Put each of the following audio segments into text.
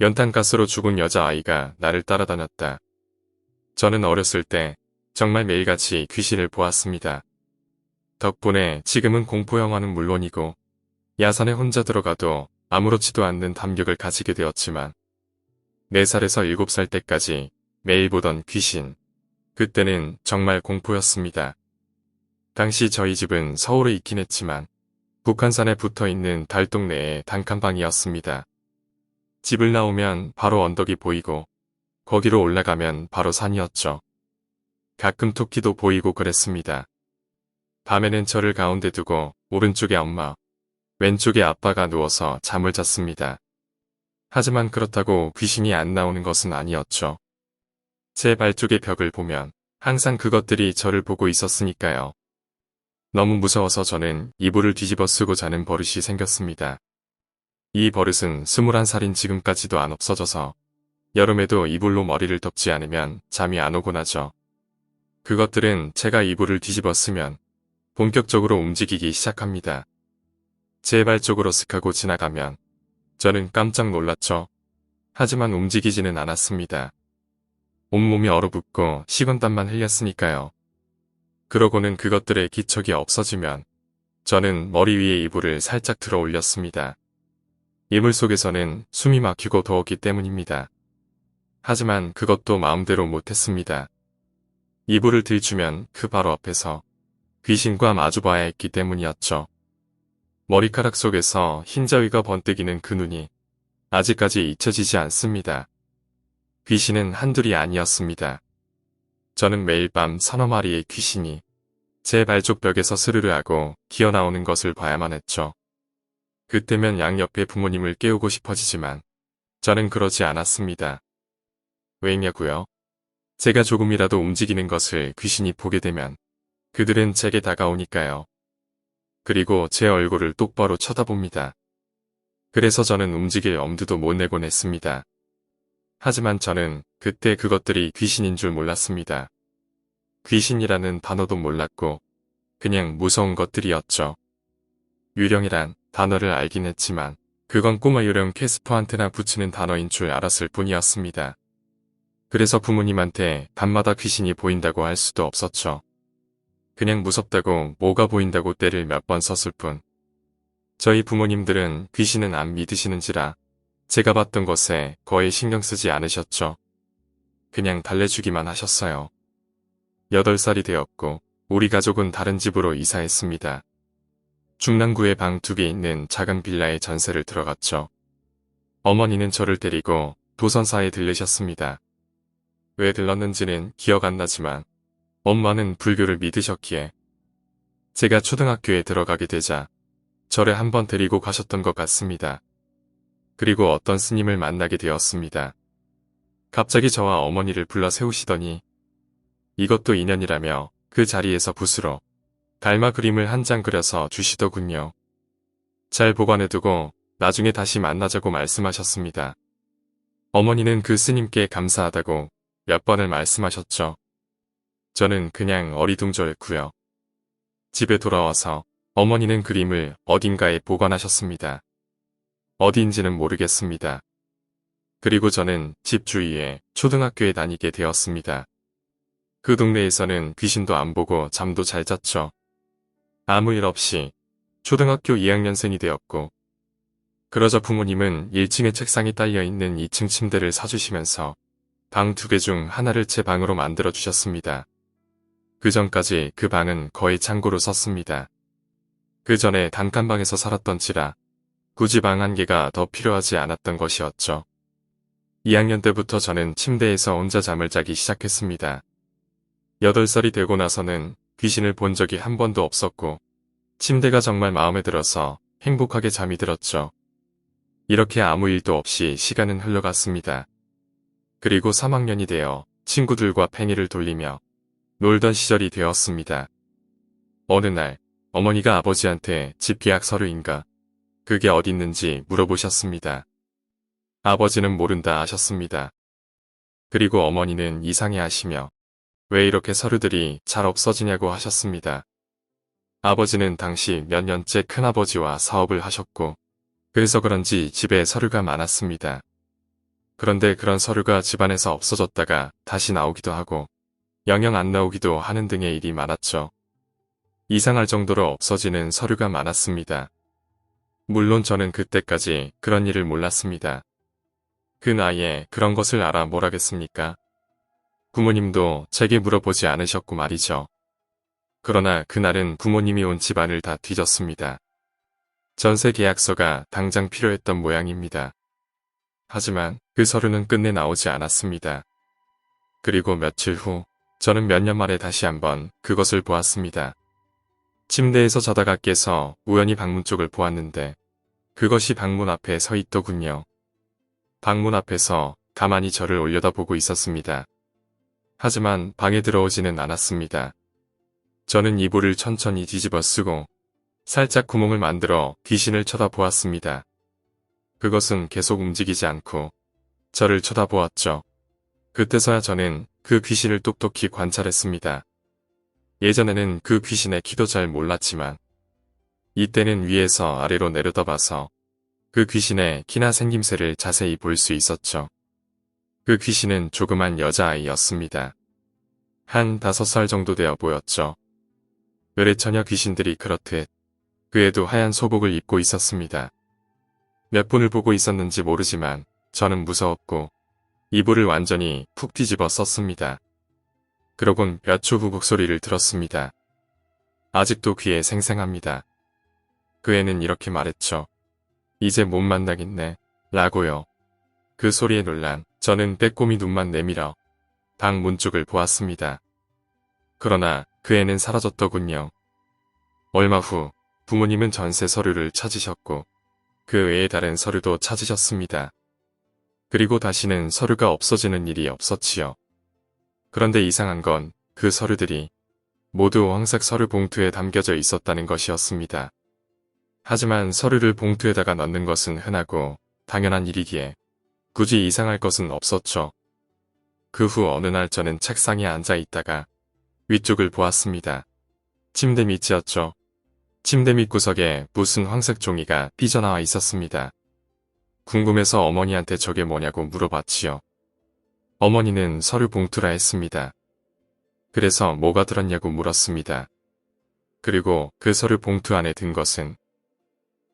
연탄가스로 죽은 여자아이가 나를 따라다녔다. 저는 어렸을 때 정말 매일같이 귀신을 보았습니다. 덕분에 지금은 공포영화는 물론이고 야산에 혼자 들어가도 아무렇지도 않는 담력을 가지게 되었지만 4살에서 7살 때까지 매일 보던 귀신. 그때는 정말 공포였습니다. 당시 저희 집은 서울에 있긴 했지만 북한산에 붙어 있는 달동네의 단칸방이었습니다. 집을 나오면 바로 언덕이 보이고 거기로 올라가면 바로 산이었죠. 가끔 토끼도 보이고 그랬습니다. 밤에는 저를 가운데 두고 오른쪽에 엄마, 왼쪽에 아빠가 누워서 잠을 잤습니다. 하지만 그렇다고 귀신이 안 나오는 것은 아니었죠. 제 발 쪽의 벽을 보면 항상 그것들이 저를 보고 있었으니까요. 너무 무서워서 저는 이불을 뒤집어 쓰고 자는 버릇이 생겼습니다. 이 버릇은 21살인 지금까지도 안 없어져서 여름에도 이불로 머리를 덮지 않으면 잠이 안 오곤 하죠. 그것들은 제가 이불을 뒤집어 쓰면 본격적으로 움직이기 시작합니다. 제 발 쪽으로 슥하고 지나가면 저는 깜짝 놀랐죠. 하지만 움직이지는 않았습니다. 온몸이 얼어붙고 식은 땀만 흘렸으니까요. 그러고는 그것들의 기척이 없어지면 저는 머리 위에 이불을 살짝 들어 올렸습니다. 이불 속에서는 숨이 막히고 더웠기 때문입니다. 하지만 그것도 마음대로 못했습니다. 이불을 들추면 그 바로 앞에서 귀신과 마주봐야 했기 때문이었죠. 머리카락 속에서 흰자위가 번뜩이는 그 눈이 아직까지 잊혀지지 않습니다. 귀신은 한둘이 아니었습니다. 저는 매일 밤 서너 마리의 귀신이 제 발쪽 벽에서 스르르 하고 기어나오는 것을 봐야만 했죠. 그때면 양옆에 부모님을 깨우고 싶어지지만 저는 그러지 않았습니다. 왜냐고요? 제가 조금이라도 움직이는 것을 귀신이 보게 되면 그들은 제게 다가오니까요. 그리고 제 얼굴을 똑바로 쳐다봅니다. 그래서 저는 움직일 엄두도 못 내곤 했습니다. 하지만 저는 그때 그것들이 귀신인 줄 몰랐습니다. 귀신이라는 단어도 몰랐고 그냥 무서운 것들이었죠. 유령이란 단어를 알긴 했지만 그건 꼬마 유령 캐스퍼한테나 붙이는 단어인 줄 알았을 뿐이었습니다. 그래서 부모님한테 밤마다 귀신이 보인다고 할 수도 없었죠. 그냥 무섭다고 뭐가 보인다고 때를 몇 번 썼을 뿐. 저희 부모님들은 귀신은 안 믿으시는지라 제가 봤던 것에 거의 신경 쓰지 않으셨죠. 그냥 달래주기만 하셨어요. 8살이 되었고 우리 가족은 다른 집으로 이사했습니다. 중랑구에 방 두 개 있는 작은 빌라에 전세를 들어갔죠. 어머니는 저를 데리고 도선사에 들르셨습니다. 왜 들렀는지는 기억 안 나지만 엄마는 불교를 믿으셨기에 제가 초등학교에 들어가게 되자 저를 한번 데리고 가셨던 것 같습니다. 그리고 어떤 스님을 만나게 되었습니다. 갑자기 저와 어머니를 불러 세우시더니 이것도 인연이라며 그 자리에서 붓으로 달마 그림을 한 장 그려서 주시더군요. 잘 보관해두고 나중에 다시 만나자고 말씀하셨습니다. 어머니는 그 스님께 감사하다고 몇 번을 말씀하셨죠. 저는 그냥 어리둥절했고요. 집에 돌아와서 어머니는 그림을 어딘가에 보관하셨습니다. 어디인지는 모르겠습니다. 그리고 저는 집 주위에 초등학교에 다니게 되었습니다. 그 동네에서는 귀신도 안 보고 잠도 잘 잤죠. 아무 일 없이 초등학교 2학년생이 되었고 그러자 부모님은 1층에 책상이 딸려있는 2층 침대를 사주시면서 방 두 개 중 하나를 제 방으로 만들어 주셨습니다. 그 전까지 그 방은 거의 창고로 썼습니다. 그 전에 단칸방에서 살았던지라 굳이 방 한 개가 더 필요하지 않았던 것이었죠. 2학년 때부터 저는 침대에서 혼자 잠을 자기 시작했습니다. 8살이 되고 나서는 귀신을 본 적이 한 번도 없었고 침대가 정말 마음에 들어서 행복하게 잠이 들었죠. 이렇게 아무 일도 없이 시간은 흘러갔습니다. 그리고 3학년이 되어 친구들과 팽이를 돌리며 놀던 시절이 되었습니다. 어느 날 어머니가 아버지한테 집 계약 서류인가 그게 어딨는지 물어보셨습니다. 아버지는 모른다 하셨습니다. 그리고 어머니는 이상해 하시며 왜 이렇게 서류들이 잘 없어지냐고 하셨습니다. 아버지는 당시 몇 년째 큰아버지와 사업을 하셨고 그래서 그런지 집에 서류가 많았습니다. 그런데 그런 서류가 집안에서 없어졌다가 다시 나오기도 하고 영영 안 나오기도 하는 등의 일이 많았죠. 이상할 정도로 없어지는 서류가 많았습니다. 물론 저는 그때까지 그런 일을 몰랐습니다. 그 나이에 그런 것을 알아 뭘 하겠습니까? 부모님도 제게 물어보지 않으셨고 말이죠. 그러나 그날은 부모님이 온 집안을 다 뒤졌습니다. 전세 계약서가 당장 필요했던 모양입니다. 하지만 그 서류는 끝내 나오지 않았습니다. 그리고 며칠 후 저는 몇 년 만에 다시 한번 그것을 보았습니다. 침대에서 자다가 깨서 우연히 방문 쪽을 보았는데 그것이 방문 앞에 서 있더군요. 방문 앞에서 가만히 저를 올려다보고 있었습니다. 하지만 방에 들어오지는 않았습니다. 저는 이불을 천천히 뒤집어 쓰고 살짝 구멍을 만들어 귀신을 쳐다보았습니다. 그것은 계속 움직이지 않고 저를 쳐다보았죠. 그때서야 저는 그 귀신을 똑똑히 관찰했습니다. 예전에는 그 귀신의 키도 잘 몰랐지만 이때는 위에서 아래로 내려다봐서 그 귀신의 키나 생김새를 자세히 볼 수 있었죠. 그 귀신은 조그만 여자아이였습니다. 한 다섯 살 정도 되어 보였죠. 외래처녀 귀신들이 그렇듯 그에도 하얀 소복을 입고 있었습니다. 몇 분을 보고 있었는지 모르지만 저는 무서웠고 이불을 완전히 푹 뒤집어 썼습니다. 그러곤 몇 초 후 목소리를 들었습니다. 아직도 귀에 생생합니다. 그 애는 이렇게 말했죠. 이제 못 만나겠네. 라고요. 그 소리에 놀란 저는 빼꼼히 눈만 내밀어 방 문 쪽을 보았습니다. 그러나 그 애는 사라졌더군요. 얼마 후 부모님은 전세 서류를 찾으셨고 그 외에 다른 서류도 찾으셨습니다. 그리고 다시는 서류가 없어지는 일이 없었지요. 그런데 이상한 건 그 서류들이 모두 황색 서류 봉투에 담겨져 있었다는 것이었습니다. 하지만 서류를 봉투에다가 넣는 것은 흔하고 당연한 일이기에 굳이 이상할 것은 없었죠. 그 후 어느 날 저는 책상에 앉아 있다가 위쪽을 보았습니다. 침대 밑이었죠. 침대 밑구석에 무슨 황색 종이가 삐져나와 있었습니다. 궁금해서 어머니한테 저게 뭐냐고 물어봤지요. 어머니는 서류 봉투라 했습니다. 그래서 뭐가 들었냐고 물었습니다. 그리고 그 서류 봉투 안에 든 것은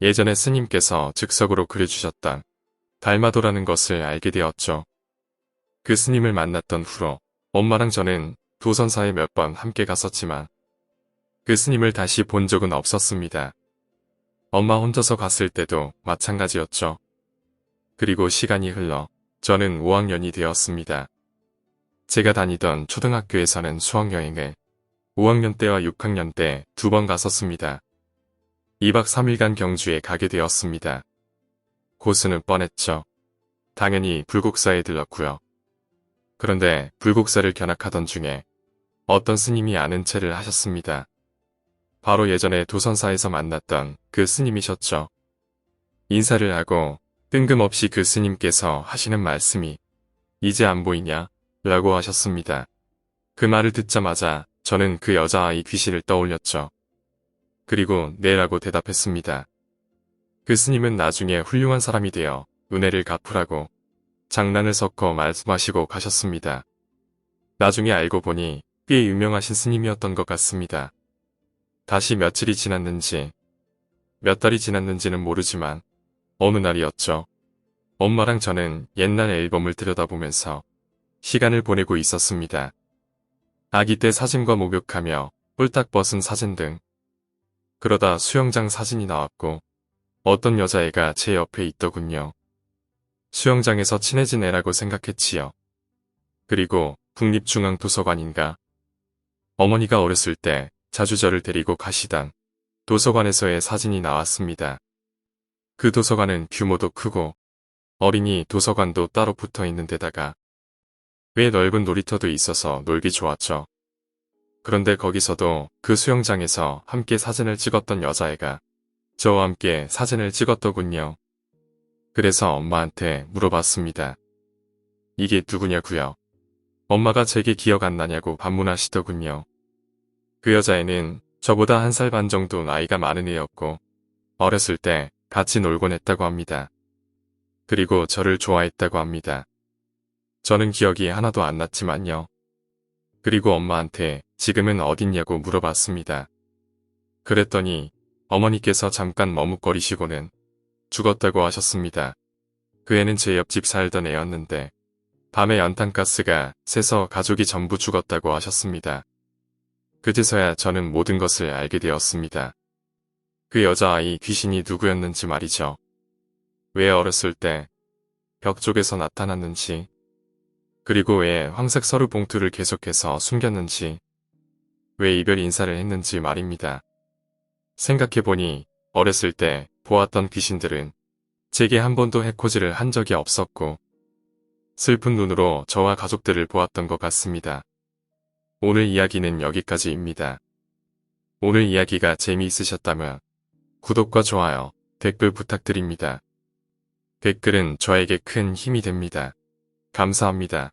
예전에 스님께서 즉석으로 그려주셨던 달마도라는 것을 알게 되었죠. 그 스님을 만났던 후로 엄마랑 저는 도선사에 몇 번 함께 갔었지만 그 스님을 다시 본 적은 없었습니다. 엄마 혼자서 갔을 때도 마찬가지였죠. 그리고 시간이 흘러 저는 5학년이 되었습니다. 제가 다니던 초등학교에서는 수학여행을 5학년 때와 6학년 때 두 번 갔었습니다. 2박 3일간 경주에 가게 되었습니다. 고수는 뻔했죠. 당연히 불국사에 들렀고요. 그런데 불국사를 견학하던 중에 어떤 스님이 아는 체를 하셨습니다. 바로 예전에 도선사에서 만났던 그 스님이셨죠. 인사를 하고 뜬금없이 그 스님께서 하시는 말씀이 이제 안 보이냐? 라고 하셨습니다. 그 말을 듣자마자 저는 그 여자아이 귀신을 떠올렸죠. 그리고 네라고 대답했습니다. 그 스님은 나중에 훌륭한 사람이 되어 은혜를 갚으라고 장난을 섞어 말씀하시고 가셨습니다. 나중에 알고 보니 꽤 유명하신 스님이었던 것 같습니다. 다시 며칠이 지났는지 몇 달이 지났는지는 모르지만 어느 날이었죠. 엄마랑 저는 옛날 앨범을 들여다보면서 시간을 보내고 있었습니다. 아기 때 사진과 목욕하며 뿔딱 벗은 사진 등 그러다 수영장 사진이 나왔고 어떤 여자애가 제 옆에 있더군요. 수영장에서 친해진 애라고 생각했지요. 그리고 국립중앙도서관인가 어머니가 어렸을 때 자주 저를 데리고 가시던 도서관에서의 사진이 나왔습니다. 그 도서관은 규모도 크고 어린이 도서관도 따로 붙어 있는 데다가 꽤 넓은 놀이터도 있어서 놀기 좋았죠. 그런데 거기서도 그 수영장에서 함께 사진을 찍었던 여자애가 저와 함께 사진을 찍었더군요. 그래서 엄마한테 물어봤습니다. 이게 누구냐고요? 엄마가 제게 기억 안 나냐고 반문하시더군요. 그 여자애는 저보다 한 살 반 정도 나이가 많은 애였고 어렸을 때 같이 놀곤 했다고 합니다. 그리고 저를 좋아했다고 합니다. 저는 기억이 하나도 안 났지만요. 그리고 엄마한테 지금은 어딨냐고 물어봤습니다. 그랬더니 어머니께서 잠깐 머뭇거리시고는 죽었다고 하셨습니다. 그 애는 제 옆집 살던 애였는데 밤에 연탄가스가 새서 가족이 전부 죽었다고 하셨습니다. 그제서야 저는 모든 것을 알게 되었습니다. 그 여자아이 귀신이 누구였는지 말이죠. 왜 어렸을 때 벽 쪽에서 나타났는지, 그리고 왜 황색 서류 봉투를 계속해서 숨겼는지, 왜 이별 인사를 했는지 말입니다. 생각해보니 어렸을 때 보았던 귀신들은 제게 한 번도 해코지를 한 적이 없었고 슬픈 눈으로 저와 가족들을 보았던 것 같습니다. 오늘 이야기는 여기까지입니다. 오늘 이야기가 재미있으셨다면 구독과 좋아요, 댓글 부탁드립니다. 댓글은 저에게 큰 힘이 됩니다. 감사합니다.